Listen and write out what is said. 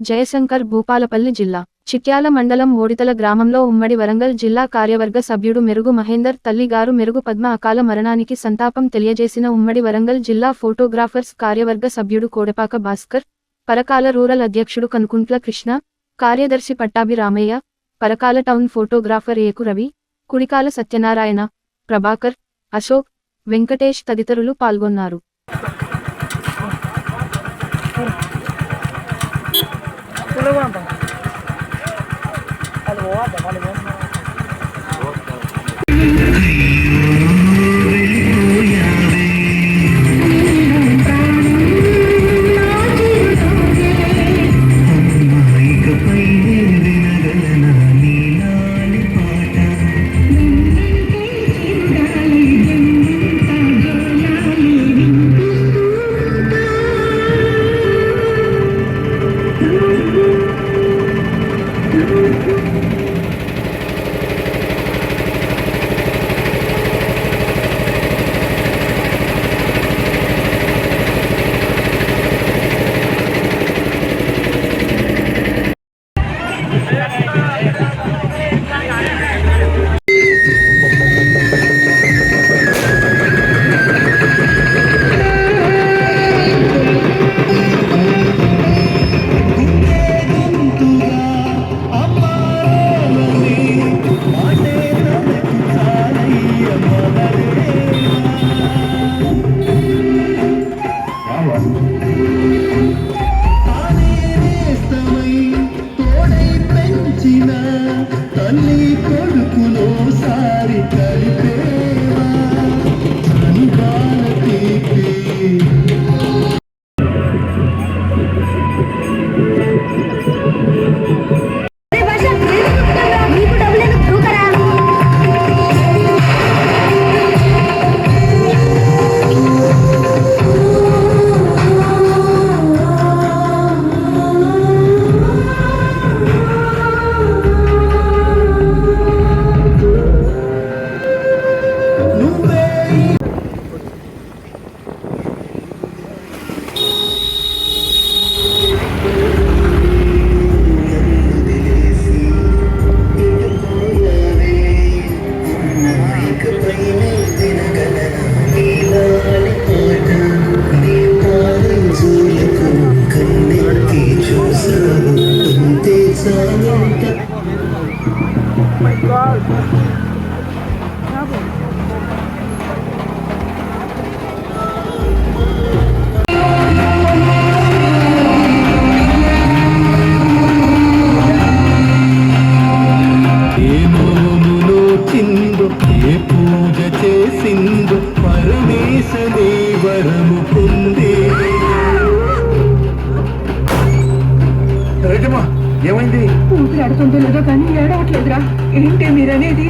జయశంకర్ భూపాలపల్లి జిల్లా చిట్యాల మండలం ఓడితల గ్రామంలో ఉమ్మడి వరంగల్ జిల్లా కార్యవర్గ సభ్యుడు మెరుగు మహేందర్ తల్లిగారు మెరుగు పద్మ అకాల మరణానికి సంతాపం తెలియజేసిన ఉమ్మడి వరంగల్ జిల్లా ఫోటోగ్రాఫర్స్ కార్యవర్గ సభ్యుడు కోడపాక భాస్కర్ పరకాల రూరల్ అధ్యక్షుడు కనుకుంట్ల కృష్ణ కార్యదర్శి పట్టాభి రామయ్య పరకాల టౌన్ ఫోటోగ్రాఫర్ ఏకు రవి కుడికాల సత్యనారాయణ ప్రభాకర్ అశోక్ వెంకటేష్ తదితరులు పాల్గొన్నారు. tú levantas. Vale, vale, vale, vale. ni ఏ నోములో ఏ పూజ చేసిందో పరమేశని వరము పొందే. ఏమైంది? ఊపిరాడుతుందో లేదో కానీ ఏడవట్లేదురా. ఏంటి మీరనేది?